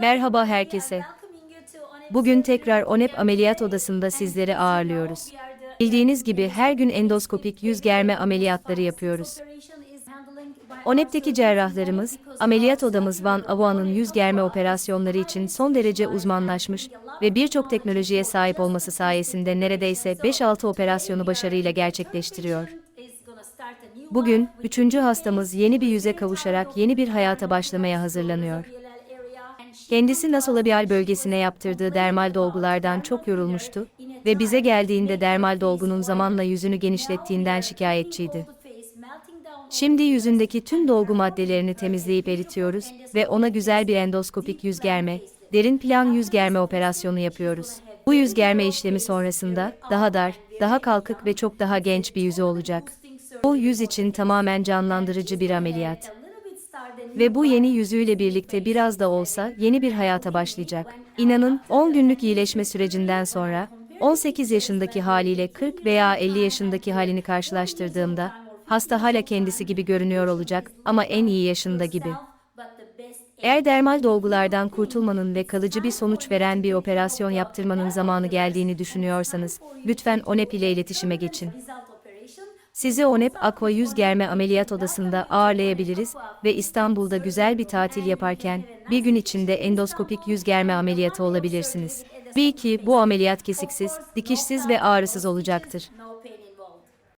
Merhaba herkese. Bugün tekrar ONEP ameliyat odasında sizleri ağırlıyoruz. Bildiğiniz gibi her gün endoskopik yüz germe ameliyatları yapıyoruz. ONEP'teki cerrahlarımız, ameliyat odamız Van Avoa'nın yüz germe operasyonları için son derece uzmanlaşmış ve birçok teknolojiye sahip olması sayesinde neredeyse 5-6 operasyonu başarıyla gerçekleştiriyor. Bugün, üçüncü hastamız yeni bir yüze kavuşarak yeni bir hayata başlamaya hazırlanıyor. Kendisi nasolabial bölgesine yaptırdığı dermal dolgulardan çok yorulmuştu ve bize geldiğinde dermal dolgunun zamanla yüzünü genişlettiğinden şikayetçiydi. Şimdi yüzündeki tüm dolgu maddelerini temizleyip eritiyoruz ve ona güzel bir endoskopik yüz germe, derin plan yüz germe operasyonu yapıyoruz. Bu yüz germe işlemi sonrasında daha dar, daha kalkık ve çok daha genç bir yüzü olacak. Bu yüz için tamamen canlandırıcı bir ameliyat. Ve bu yeni yüzüyle birlikte biraz da olsa yeni bir hayata başlayacak. İnanın 10 günlük iyileşme sürecinden sonra 18 yaşındaki haliyle 40 veya 50 yaşındaki halini karşılaştırdığımda hasta hala kendisi gibi görünüyor olacak ama en iyi yaşında gibi. Eğer dermal dolgulardan kurtulmanın ve kalıcı bir sonuç veren bir operasyon yaptırmanın zamanı geldiğini düşünüyorsanız, lütfen ONEP ile iletişime geçin. Sizi ONEP Aqua Yüz Germe Ameliyat Odası'nda ağırlayabiliriz ve İstanbul'da güzel bir tatil yaparken bir gün içinde endoskopik yüz germe ameliyatı olabilirsiniz. Bil ki bu ameliyat kesiksiz, dikişsiz ve ağrısız olacaktır.